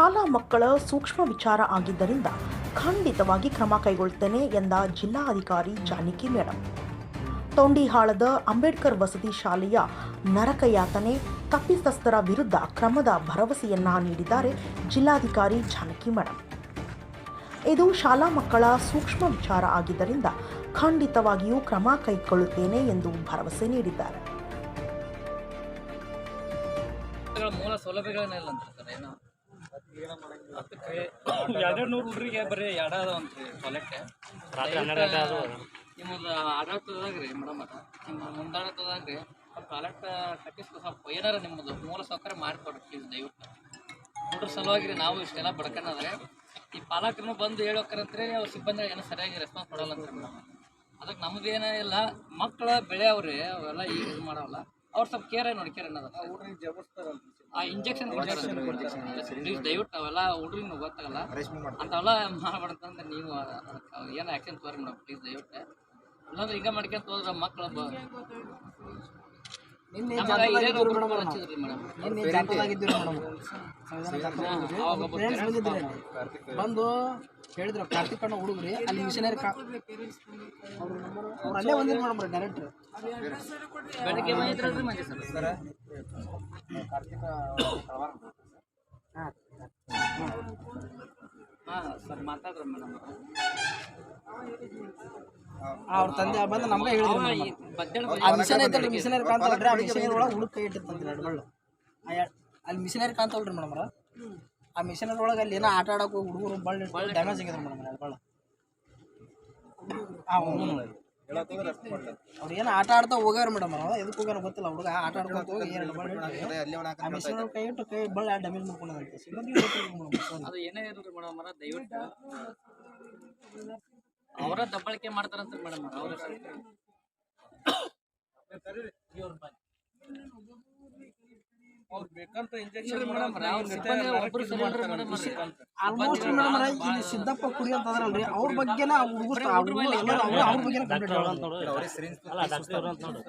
ಶಾಲಾ ಮಕ್ಕಳ ಸೂಕ್ಷ್ಮ ವಿಚಾರ ಆಗಿದ್ದರಿಂದ ಖಂಡಿತವಾಗಿ ಕ್ರಮ ಕೈಗೊಳ್ತೇನೆ ಎಂದ ಜಿಲ್ಲಾಧಿಕಾರಿ ಜಾನಕಿ ಮೇಡಂ. ತೊಂಡಿಹಾಳದ ಅಂಬೇಡ್ಕರ್ ವಸತಿ ಶಾಲೆಯ ನರಕಯಾತನೆ ತಪ್ಪಿತಸ್ಥರ ವಿರುದ್ಧ ಕ್ರಮದ ಭರವಸೆಯನ್ನ ನೀಡಿದ್ದಾರೆ ಜಿಲ್ಲಾಧಿಕಾರಿ ಜಾನಕಿ ಮೇಡಂ. ಇದು ಶಾಲಾ ಮಕ್ಕಳ ಸೂಕ್ಷ್ಮ ವಿಚಾರ ಆಗಿದ್ದರಿಂದ ಖಂಡಿತವಾಗಿಯೂ ಕ್ರಮ ಕೈಗೊಳ್ಳುತ್ತೇನೆ ಎಂದು ಭರವಸೆ ನೀಡಿದ್ದಾರೆ. ಮೂಲ ಸೌಲಭ್ಯಗಳನ್ನ ಇಲ್ಲ ಅಂತ ಸರ್ ಏನು ಅದಕ್ಕೆ ಎರಡು ನೂರು ಹುಡುಗರಿಗೆ ಬರೀ ಎರಡ ಅದಾವಂತ್ರಿ ಟಾಯ್ಲೆಟ್ ರಾತ್ರಿ ಹನ್ನೆರಡು ಗಂಟೆ ಆದ್ರೂ ನಿಮ್ಮದು ಆಡಳಿತದಾಗ ರೀ ಮೇಡಮ್ ಅದ. ನಿಮ್ಮ ಮುಂದಾಡಳಿತದಾಗ ರೀ ಟಾಯ್ಲೆಟ್ ಕಟ್ಟಿಸ್ಕೊ ಸ್ವಲ್ಪ ಏನಾರ ನಿಮ್ಮದು ಮೂಲ ಸೌಕರ್ಯ ಮಾಡಿಕೊಡ್ರಿ ಪ್ಲೀಸ್ ದಯವಿಟ್ಟು. ಹುಡುಗ್ರ ಸಲುವಾಗಿ ರೀ ನಾವು ಇಷ್ಟೆಲ್ಲ ಬಡ್ಕನದ್ರೆ ಈ ಪಾಲಕರು ಬಂದು ಹೇಳೋಕರಂತ್ರಿ ಅವ್ರ ಸಿಬ್ಬಂದಿ ಏನೋ ಸರಿಯಾಗಿ ರೆಸ್ಪಾನ್ಸ್ ಕೊಡಲ್ಲ ಅಂತ ಮೇಡಮ್. ಅದಕ್ಕೆ ನಮ್ದು ಏನೇ ಇಲ್ಲ ಮಕ್ಕಳ ಬೆಳೆ ಅವ್ರಿ ಅವೆಲ್ಲ ಈಗ ಇದು ಮಾಡವಲ್ಲ. ಅವ್ರು ಸ್ವಲ್ಪ ಕೇರ್ ನೋಡಿ ಅನ್ನೋದು ಆ ಇಂಜೆಕ್ಷನ್ ಪ್ಲೀಸ್ ದಯವಿಟ್ಟು ಅವೆಲ್ಲ ಹುಡುಗ್ರಿಗೆ ಗೊತ್ತಾಗಲ್ಲ. ಅಂತವೆಲ್ಲ ಮಾಡ್ಬಾರ್ದಂದ್ರೆ ನೀವು ಏನೋ ಏನು ಆ್ಯಕ್ಷನ್ ತೋರಿ ಮೇಡಮ್ ಪ್ಲೀಸ್ ದಯವಿಟ್ಟು. ಇಲ್ಲಾಂದ್ರೆ ಈಗ ಮಾಡ್ಕೊಂತ ಹೋದ್ರೆ ಮಕ್ಕಳು ನಿನ್ನೆ ಒಬ್ರು ಮೇಡಮ್. ನಿನ್ನೆ ಜಾತ್ರೆದಾಗಿದ್ದೀವಿ ಮೇಡಮ್ ಫ್ರೆಂಡ್ಸ್ ಬಂದಿದ್ರು ಬಂದು ಹೇಳಿದ್ರು ಕಾರ್ತಿಕ್ ಅಣ್ಣ ಹುಡುಗ್ರಿ ಅಲ್ಲಿ ಮಿಷನರಿ ಕಾ ಅವ್ರ ನಂಬರ್ ಅವ್ರು ಅಲ್ಲೇ ಬಂದಿದ್ರು ಮೇಡಮ್ ಡೈರೆಕ್ಟ್ರ್ ಕಾರ್ತಿಕ ಹಾಂ ಹಾಂ ಸರ್ ಮಾತಾಡ್ರಿ ಮೇಡಮ್. ಅವ್ರ ತಂದೆ ಬಂದು ನಮ್ಗೆ ಹೇಳಿದ್ರು ಆ ಮಿಷನ್ ಐತಲ್ರಿ ಮಿಷನರಿ ಕಾಣ್ತಾವಲ್ರಿ ಆ ಮಿಷನರಿ ಒಳಗೆ ಹುಡುಗ ಕೈ ಇಟ್ಟಿರ್ತಂತ್ರಿ ಎರಡು ಅಲ್ಲಿ ಮಿಷನರಿ ಕಾಣ್ತಾವಲ್ರಿ ಮೇಡಮ್ ಆ ಮಿಷನರಿ ಒಳಗೆ ಅಲ್ಲಿ ಏನೋ ಆಟ ಹೋಗಿ ಹುಡುಗರು ಬಳ್ಳಿ ಡ್ಯಾಮೇಜ್ ಆಗಿದ್ರು ಮೇಡಮ್ ಎರಡು ಬಳ್ಳು. ಅವ್ರು ಏನೋ ಆಟ ಆಡ್ತಾ ಹೋಗ್ಯಾರ ಮೇಡಮ್ ಎದಕ್ಕೆ ಹೋಗ್ಯಾರ ಗೊತ್ತಿಲ್ಲ ಹುಡುಗ ಆಟ ಆಡ್ಕೊಂತ ಹೋಗಿ ಎರಡು ಬಳ್ಳಿ ಆ ಮಿಷನರಿ ಕೈ ಇಟ್ಟು ಕೈ ಬಳ್ಳಿ ಡ್ಯಾಮೇಜ್ ಮಾಡ್ಕೊಂಡಂತೆ ಮೇಡಮ್ ದಯವಿಟ್ಟು. ಅವರ ದಬ್ಬಳಿಕೆ ಮಾಡ್ತಾರಂತ ಮೇಡಮ್ ಅವ್ರ ಆಲ್ಮೋಸ್ಟ್ ಮೇಡಮ್ ಇಲ್ಲಿ ಸಿದ್ದಪ್ಪ ಕುಡಿ ಅಂತ ಅದ್ರಲ್ರಿ ಅವ್ರ ಬಗ್ಗೆನ ಹುಡುಗರು ಅವ್ರ ಬಗ್ಗೆ ಕಂಪ್ಲೀಟ್ ನೋಡು ಅಲ್ಲ ಡಾಕ್ಟರ್ ಇವ್ರು ಅಂತ ನೋಡು.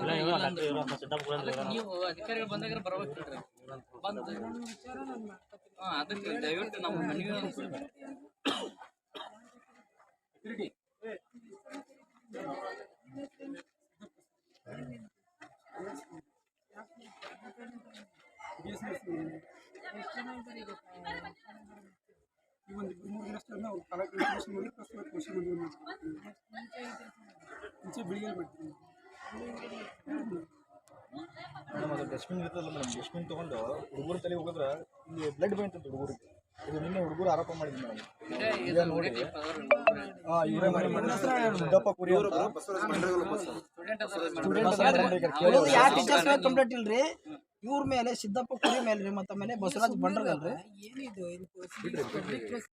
ಇಲ್ಲ ಇವ್ರು ಡಾಕ್ಟರ್ ಇವ್ರು ಸಿದ್ದಪ್ಪ ಕೂಡ ಅಂದ್ರೆ ನೀವು ಅಧಿಕಾರಿಗಳು ಬಂದಾಗ ಬರ್ಬೇಕಿಲ್ರಿ ಬಂದು. ಹಾಂ ಅದಕ್ಕೆ ದಯವಿಟ್ಟು ನಮ್ಮ ಮನವಿ ಈ ಒಂದು ಮೂರು ದಿನ ಅಷ್ಟೇ ನಾವು ಕಲಾಕೃತಿ ಕೃಷಿ ಮಾಡಿ ಪ್ಲಸ್ ಕೃಷಿ ಮಾಡಿ ಮುಂಚೆ ಬೆಳಿಗ್ಗೆ ಬಿಡ್ತೀವಿ ಮೇಡಮ್ ಅದು ಡಸ್ಟ್ಬಿನ್ ಇರ್ತದಲ್ಲ ಮೇಡಮ್ ಡಸ್ಟ್ಬಿನ್ ತೊಗೊಂಡು ಹುಡುಗರು ತಲೆ ಹೋಗಿದ್ರೆ ಇಲ್ಲಿ ಬ್ಲಡ್ ಬಂತಂತ ಹುಡುಗರಿಗೆ. ಇದು ನಿನ್ನೆ ಹುಡುಗರು ಆರೋಪ ಮಾಡಿದ್ವಿ ಮೇಡಮ್. ಈಗ ನೋಡಿ ಯಾವ ಟೀಚರ್ಸ್ ಮೇಲೆ ಕಂಪ್ಲೇಂಟ್ ಇಲ್ರಿ? ಇವ್ರ ಮೇಲೆ ಸಿದ್ದಪ್ಪ ಕುರಿ ಮೇಲೆ ರೀ ಮತ್ತೆ ಮೇಲೆ ಬಸವರಾಜ್ ಬಂಡ್ರಗಲ್ರಿ